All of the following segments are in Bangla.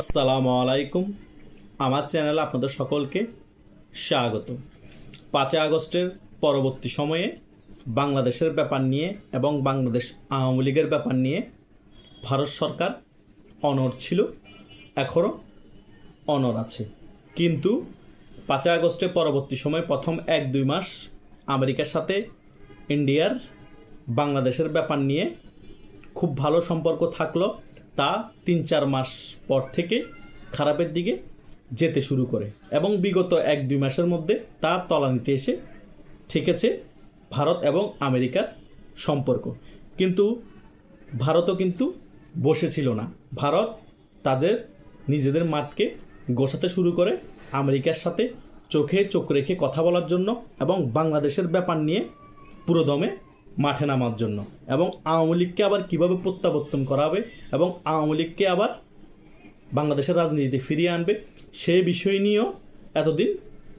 আসসালামু আলাইকুম। আমার চ্যানেলে আপনাদের সকলকে স্বাগত পাঁচই আগস্টের পরবর্তী সময়ে বাংলাদেশের ব্যাপার নিয়ে এবং বাংলাদেশ আওয়ামী লীগের ব্যাপার নিয়ে ভারত সরকার অনর ছিল, এখনও অনর আছে। কিন্তু পাঁচই আগস্টের পরবর্তী সময়ে প্রথম এক দুই মাস আমেরিকার সাথে ইন্ডিয়ার বাংলাদেশের ব্যাপার নিয়ে খুব ভালো সম্পর্ক থাকল। তা তিন চার মাস পর থেকে খারাপের দিকে যেতে শুরু করে এবং বিগত এক দুই মাসের মধ্যে তা তলানিতে এসে ঠেকেছে ভারত এবং আমেরিকার সম্পর্ক। কিন্তু ভারতও কিন্তু বসেছিল না। ভারত তাদের নিজেদের মাঠকে গোছাতে শুরু করে আমেরিকার সাথে চোখে চোখ রেখে কথা বলার জন্য এবং বাংলাদেশের ব্যাপার নিয়ে পুরোদমে মাঠে নামার জন্য। এবং আওয়ামী লীগকে আবার কীভাবে প্রত্যাবর্তন করা হবে এবং আওয়ামী লীগকে আবার বাংলাদেশের রাজনীতিতে ফিরিয়ে আনবে, সে বিষয় নিয়েও এতদিন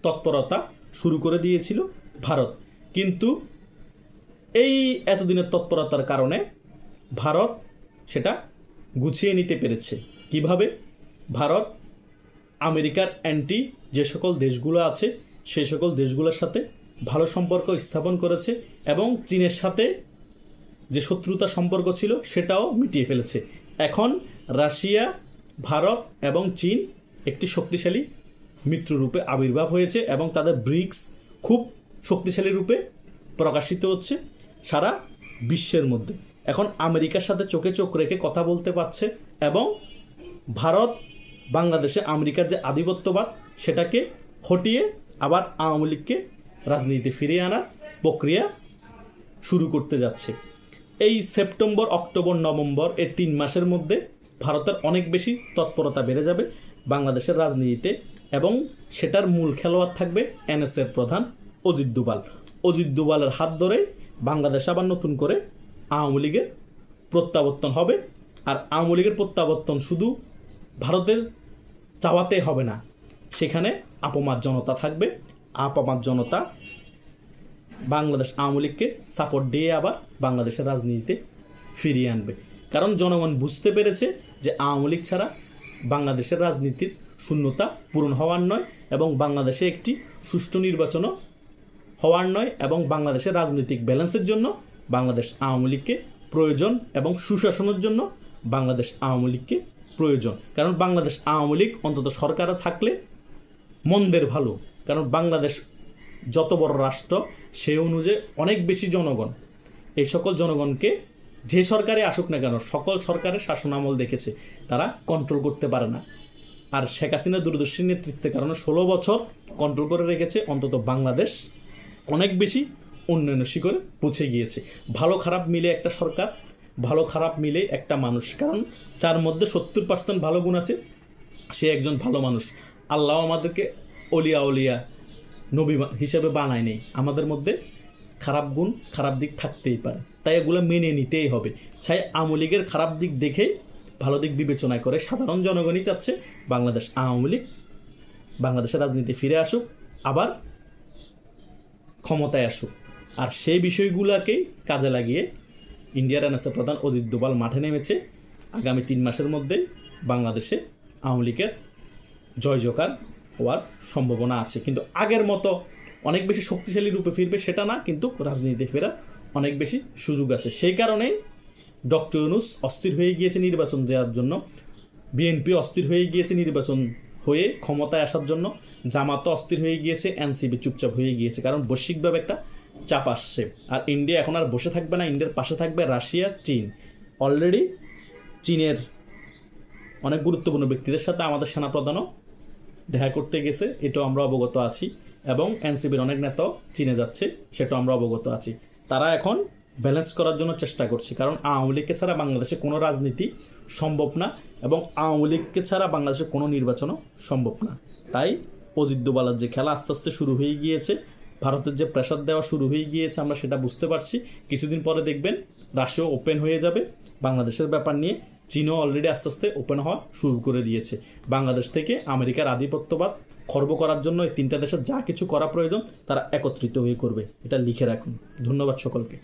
তৎপরতা শুরু করে দিয়েছিল ভারত। কিন্তু এই এতদিনের তৎপরতার কারণে ভারত সেটা গুছিয়ে নিতে পেরেছে। কীভাবে? ভারত আমেরিকার অ্যান্টি যে সকল দেশগুলো আছে সেই সকল দেশগুলোর সাথে ভালো সম্পর্ক স্থাপন করেছে এবং চীনের সাথে যে শত্রুতা সম্পর্ক ছিল সেটাও মিটিয়ে ফেলেছে। এখন রাশিয়া, ভারত এবং চীন একটি শক্তিশালী মিত্ররূপে আবির্ভাব হয়েছে এবং তাদের ব্রিক্স খুব শক্তিশালী রূপে প্রকাশিত হচ্ছে সারা বিশ্বের মধ্যে। এখন আমেরিকার সাথে চোখে চোখ রেখে কথা বলতে পারছে এবং ভারত, বাংলাদেশে আমেরিকার যে আধিপত্যবাদ সেটাকে হটিয়ে আবার আওয়ামী লীগকে রাজনীতিতে ফিরিয়ে আনার প্রক্রিয়া শুরু করতে যাচ্ছে। এই সেপ্টেম্বর, অক্টোবর, নভেম্বর এই তিন মাসের মধ্যে ভারতের অনেক বেশি তৎপরতা বেড়ে যাবে বাংলাদেশের রাজনীতিতে এবং সেটার মূল খেলোয়াড় থাকবে এনএসএর প্রধান অজিত দুবাল অজিত দুবালের হাত ধরে বাংলাদেশ আবার নতুন করে আওয়ামী লীগের প্রত্যাবর্তন হবে আর আওয়ামী লীগের প্রত্যাবর্তন শুধু ভারতের চাওয়াতে হবে না, সেখানে আপমার জনতা থাকবে। আপামার জনতা বাংলাদেশ আওয়ামী লীগকে সাপোর্ট দিয়ে আবার বাংলাদেশের রাজনীতিতে ফিরিয়ে আনবে। কারণ জনগণ বুঝতে পেরেছে যে আওয়ামী লীগ ছাড়া বাংলাদেশের রাজনীতির শূন্যতা পূরণ হওয়ার নয় এবং বাংলাদেশে একটি সুষ্ঠু নির্বাচনও হওয়ার নয় এবং বাংলাদেশের রাজনৈতিক ব্যালেন্সের জন্য বাংলাদেশ আওয়ামী লীগকে প্রয়োজন এবং সুশাসনের জন্য বাংলাদেশ আওয়ামী লীগকে প্রয়োজন। কারণ বাংলাদেশ আওয়ামী লীগ অন্তত সরকারে থাকলে মন্দের ভালো। কারণ বাংলাদেশ যত বড় রাষ্ট্র সে অনুযায়ী অনেক বেশি জনগণ। এই সকল জনগণকে যে সরকারে আসুক না কেন, সকল সরকারের শাসনামল দেখেছে, তারা কন্ট্রোল করতে পারে না। আর শেখ হাসিনা দূরদর্শী নেতৃত্বের কারণে ষোলো বছর কন্ট্রোল করে রেখেছে, অন্তত বাংলাদেশ অনেক বেশি উন্নয়ন শিখরে পৌঁছে গিয়েছে। ভালো খারাপ মিলে একটা সরকার, ভালো খারাপ মিলে একটা মানুষ। কারণ যার মধ্যে সত্তর পার্সেন্ট ভালো গুণ আছে, সে একজন ভালো মানুষ। আল্লাহ আমাদেরকে অলিয়া অলিয়া নবী হিসেবে বানায় নেই। আমাদের মধ্যে খারাপ গুণ, খারাপ দিক থাকতেই পারে। তাই এগুলো মেনে নিতেই হবে। তাই আওয়ামী লীগের খারাপ দিক দেখেই ভালো দিক বিবেচনা করে সাধারণ জনগণই চাচ্ছে বাংলাদেশ আওয়ামী লীগ, বাংলাদেশের রাজনীতি ফিরে আসুক, আবার ক্ষমতায় আসুক। আর সেই বিষয়গুলোকেই কাজে লাগিয়ে ইন্ডিয়ার এনএসএ প্রধান অজিত দোবাল মাঠে নেমেছে। আগামী তিন মাসের মধ্যে বাংলাদেশে আওয়ামী লীগের জয় জোকার হওয়ার সম্ভাবনা আছে। কিন্তু আগের মতো অনেক বেশি শক্তিশালী রূপে ফিরবে সেটা না, কিন্তু রাজনীতিতে ফেরার অনেক বেশি সুযোগ আছে। সেই কারণেই ডক্টর ইউনুস অস্থির হয়ে গিয়েছে নির্বাচন দেওয়ার জন্য। বিএনপি অস্থির হয়ে গিয়েছে নির্বাচন হয়ে ক্ষমতায় আসার জন্য। জামাতও অস্থির হয়ে গিয়েছে, এনসিপি চুপচাপ হয়ে গিয়েছে, কারণ বৈশ্বিকভাবে একটা চাপ আসছে। আর ইন্ডিয়া এখন আর বসে থাকবে না, ইন্ডিয়ার পাশে থাকবে রাশিয়া, চীন। অলরেডি চীনের অনেক গুরুত্বপূর্ণ ব্যক্তিদের সাথে আমাদের সেনাপ্রধানও দেখা করতে গেছে, এটাও আমরা অবগত আছি। এবং এনসিবির অনেক নেতাও চিনে যাচ্ছে, সেটাও আমরা অবগত আছি। তারা এখন ব্যালেন্স করার জন্য চেষ্টা করছে, কারণ আওয়ামী লীগকে ছাড়া বাংলাদেশে কোনো রাজনীতি সম্ভব না এবং আওয়ামী লীগকে ছাড়া বাংলাদেশে কোনো নির্বাচনও সম্ভব না। তাই অজিত দোবালার যে খেলা আস্তে আস্তে শুরু হয়ে গিয়েছে, ভারতের যে প্রেশার দেওয়া শুরু হয়ে গিয়েছে, আমরা সেটা বুঝতে পারছি। কিছুদিন পরে দেখবেন রাশিয়াও ওপেন হয়ে যাবে। বাংলাদেশের ব্যাপার নিয়ে চীনও অলরেডি আস্তে আস্তে ওপেন হওয়া শুরু করে দিয়েছে। বাংলাদেশ থেকে আমেরিকার আধিপত্যবাদ খর্ব করার জন্য এই তিনটা দেশের যা কিছু করা প্রয়োজন, তারা একত্রিত হয়ে করবে। এটা লিখে রাখুন। ধন্যবাদ সকলকে।